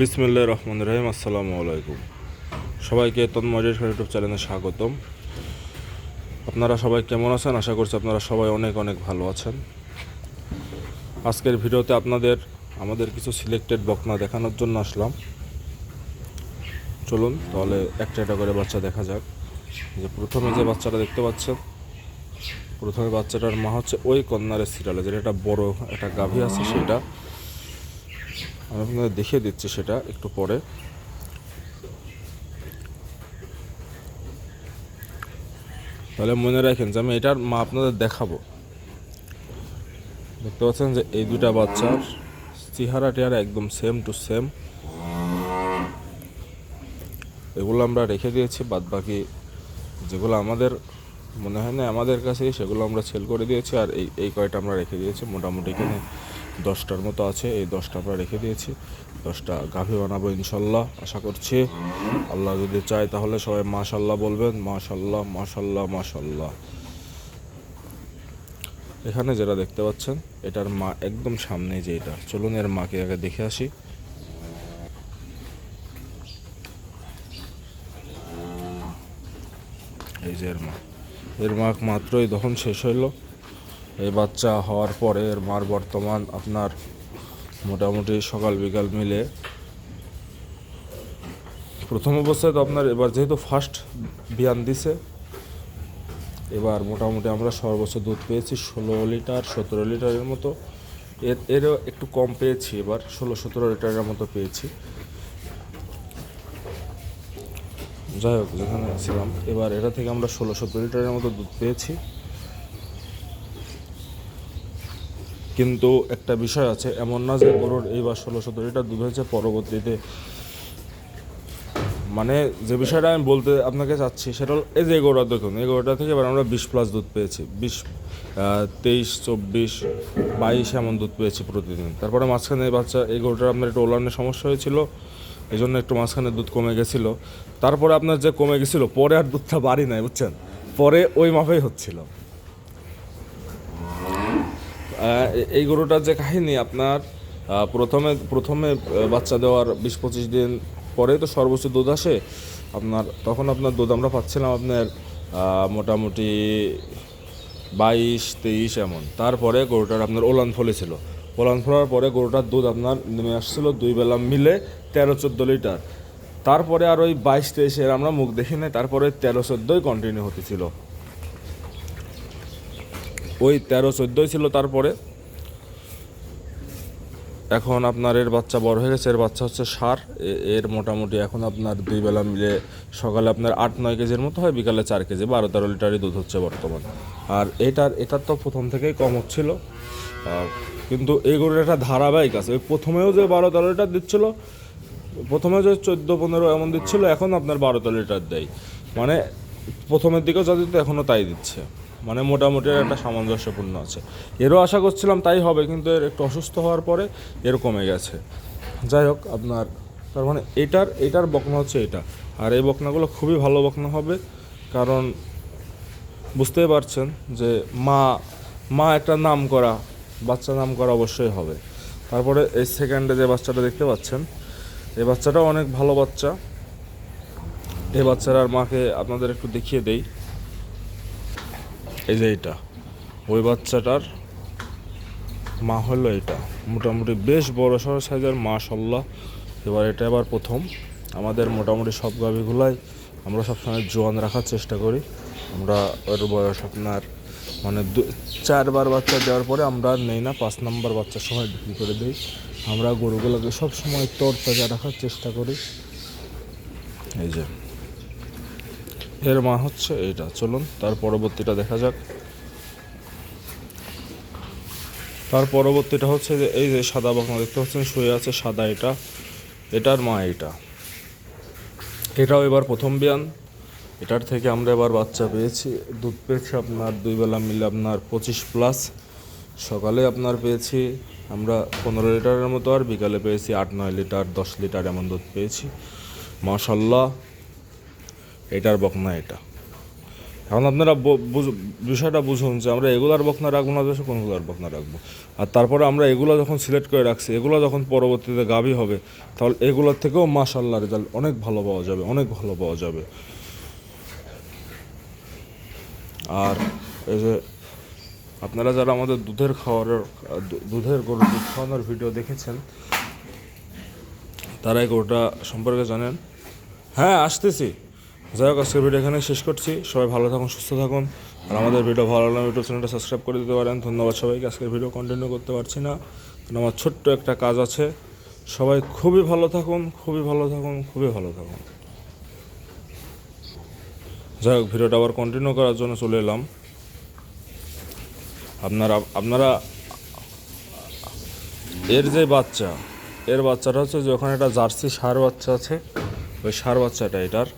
বিসমুল্লাহ রহমান রহিম, আসসালামু আলাইকুম। সবাইকে তন্মজের ইউটিউব চ্যানেলে স্বাগতম। আপনারা সবাই কেমন আছেন? আশা করছি আপনারা সবাই অনেক অনেক ভালো আছেন। আজকের ভিডিওতে আপনাদের, আমাদের কিছু সিলেক্টেড বকনা দেখানোর জন্য আসলাম। চলুন, তাহলে একটা একটা করে বাচ্চা দেখা যাক। যে প্রথমে যে বাচ্চাটা দেখতে পাচ্ছেন, প্রথমে বাচ্চাটার মা হচ্ছে ওই কন্যারের সিরিয়ালে যেটা একটা বড় একটা গাভী আছে, সেটা আমি আপনাদের দেখিয়ে দিচ্ছি সেটা একটু পরে। তাহলে মনে রাখেন যে আমি এটার মা আপনাদের দেখাবো। দেখতে পাচ্ছেন যে এই দুটা বাচ্চার চেহারা টেহারা একদম সেম টু সেম এগুলো আমরা রেখে দিয়েছি বাদ বাকি যেগুলো আমাদের মনে হয় না আমাদের কাছে সেগুলো আমরা সেল করে দিয়েছি আর এই এই কয়টা আমরা রেখে দিয়েছি মোটামুটি এখানে। দশটার মতো আছে, এই দশটা আমরা রেখে দিয়েছি। দশটা গাভী বানাবো ইনশাল্লাহ, আশা করছি। আল্লাহ যদি চায় তাহলে সবাই মাশাল্লাহ বলবেন, মাশাল্লাহ মাশাল্লাহ মাশাল্লাহ। এখানে যেটা দেখতে পাচ্ছেন, এটার মা একদম সামনে যে এটা। চলুন এর মাকে আগে দেখে আসি। এই যে এর মা। এর মা মাত্রই দহন শেষ হইল। এই বাচ্চা হওয়ার পরে এর মার বর্তমান আপনার মোটামুটি সকাল বিকাল মিলে। প্রথম অবস্থায় তো আপনার এবার যেহেতু ফার্স্ট বিয়ান দিছে, এবার মোটামুটি আমরা সর্বোচ্চ দুধ পেয়েছি ষোলো লিটার, সতেরো লিটারের মতো। এর, এরও একটু কম পেয়েছি এবার, ষোলো সতেরো লিটারের মতো পেয়েছি। যাই হোক, যেখানে ছিলাম, এবার এটা থেকে আমরা ষোলো সতেরো লিটারের মতো দুধ পেয়েছি। কিন্তু একটা বিষয় আছে, এমন না যে গরুর এইবার ষোলো সতেরো লিটার দুধ হয়েছে পরবর্তীতে। মানে যে বিষয়টা আমি বলতে আপনাকে চাচ্ছি, সেটা হল এই যে এই দেখুন এই গরুটা থেকে এবার আমরা বিশ প্লাস দুধ পেয়েছি। বিশ তেইশ, চব্বিশ, বাইশ এমন দুধ পেয়েছি প্রতিদিন। তারপরে মাঝখানে বাচ্চা এই গরুটার আপনার একটু ওলানের সমস্যা হয়েছিল এই জন্য একটু মাঝখানে দুধ কমে গেছিল। তারপরে আপনার যে কমে গেছিল, পরে আর দুধটা বাড়ি নাই, বুঝছেন? পরে ওই মাপেই হচ্ছিল। এই গরুটার যে কাহিনী, আপনার প্রথমে প্রথমে বাচ্চা দেওয়ার বিশ পঁচিশ দিন পরে তো সর্বোচ্চ দুধ আসে। আপনার, তখন আপনার দুধ আমরা পাচ্ছিলাম আপনার মোটামুটি বাইশ, তেইশ এমন। তারপরে গরুটার আপনার ওলান ফলেছিল ওলান ফলার পরে গরুটার দুধ আপনার নেমে আসছিল দুই বেলা মিলে তেরো চোদ্দ লিটার। তারপরে আর ওই বাইশ তেইশের আমরা মুখ দেখি নাই, তারপরে তেরো চোদ্দোই কন্টিনিউ হতেছিল। ওই তেরো চোদ্দোই ছিল তারপরে। এখন আপনার এর বাচ্চা বড় হয়ে গেছে, এর বাচ্চা হচ্ছে সার এর মোটামুটি এখন আপনার দুই বেলা মিলে সকালে আপনার আট, নয় কেজির মতো হয়, বিকালে চার কেজি, বারো তেরো লিটারই দুধ হচ্ছে বর্তমান। আর এটার এটার তো প্রথম থেকেই কম হচ্ছিল। কিন্তু এই গরুর একটা ধারাবাহিক আছে। প্রথমেও যে বারো তেরো লিটার দিচ্ছিল, প্রথমে যে চোদ্দ, পনেরো এমন দিচ্ছিল, এখন আপনার বারো তেরো লিটার দেয়। মানে প্রথমের দিকেও যা দিত এখনও তাই দিচ্ছে। মানে মোটামুটি একটা সামঞ্জস্যপূর্ণ আছে। এরও আশা করছিলাম তাই হবে, কিন্তু এর একটু অসুস্থ হওয়ার পরে এর কমে গেছে। যাই হোক, আপনার, তার মানে এটার এটার বকনা হচ্ছে এটা। আর এই বকনাগুলো খুবই ভালো বকনা হবে, কারণ বুঝতেই পারছেন যে মা মা একটা নাম করা বাচ্চা নাম করা অবশ্যই হবে। তারপরে এই সেকেন্ডে যে বাচ্চাটা দেখতে পাচ্ছেন, এই বাচ্চাটাও অনেক ভালো বাচ্চা। এই বাচ্চাটার মাকে আপনাদের একটু দেখিয়ে দেই। এই যে এটা। ওই বাচ্চাটার মা হলো এটা। মোটামুটি বেশ বড় সড়ো সাইজের মা মাশাল্লাহ এবার এটা এবার প্রথম। আমাদের মোটামুটি সব গাভিগুলাই আমরা সবসময় জোয়ান রাখার চেষ্টা করি। আমরা ওর বয়স আপনার মানে দু, চারবার বাচ্চা দেওয়ার পরে আমরা নেই না। পাঁচ নাম্বার বাচ্চার সময় বিক্রি করে দিই। আমরা গরুগুলোকে সব সময় তরতাজা রাখার চেষ্টা করি। এই যে। এর মা হচ্ছে এটা। চলুন, তার পরবর্তীটা দেখা যাক। তার পরবর্তীটা হচ্ছে যে, এই যে সাদা বাকনা দেখতে পাচ্ছেন, শুয়ে আছে সাদা এটা। এটার মা এটা। এটাও এবার প্রথম বিয়ান। এটার থেকে আমরা এবার বাচ্চা পেয়েছি। দুধ পেয়েছি আপনার দুই বেলা মিলে আপনার পঁচিশ প্লাস সকালে আপনার পেয়েছি আমরা পনেরো লিটারের মতো আর বিকালে পেয়েছি আট, নয় লিটার, দশ লিটার এমন দুধ পেয়েছি। মাশাল্লাহ। এটার বকনা এটা। এখন আপনারা বিষয়টা বুঝুন যে আমরা এগুলার বকনা রাখব না দেশে কোনগুলার বকনা রাখব? আর তারপরে আমরা এগুলো যখন সিলেক্ট করে রাখছি, এগুলো যখন পরবর্তীতে গাভী হবে, তাহলে এগুলোর থেকেও মাশাল্লাহ রেজাল্ট অনেক ভালো পাওয়া যাবে, অনেক ভালো পাওয়া যাবে। আর এই যে আপনারা যারা আমাদের দুধের খাওয়ানোর দু- দুধের গরু দুধ খাওয়ানোর ভিডিও দেখেছেন তারাই গরুটা সম্পর্কে জানেন। হ্যাঁ আসতেছি। যাই হোক, আজকের ভিডিও এখানে শেষ করছি। সবাই ভালো থাকুন, সুস্থ থাকুন। আর আমাদের ভিডিও ভালো লাগলে ইউটিউব চ্যানেলটা সাবস্ক্রাইব করে দিতে পারেন। ধন্যবাদ সবাইকে, আজকের ভিডিও কন্টিনিউ করতে পারছি না। কারণ আমার ছোট্ট একটা কাজ আছে। সবাই খুবই ভালো থাকুন, খুবই ভালো থাকুন, খুবই ভালো থাকুন। যাই হোক ভিডিওটা আবার কন্টিনিউ করার জন্য চলে এলাম। আপনারা আপনারা, এর যে বাচ্চা, এর বাচ্চাটা হচ্ছে যে ওখানে একটা জার্সি সার বাচ্চা আছে। ওই সার বাচ্চাটা এটার।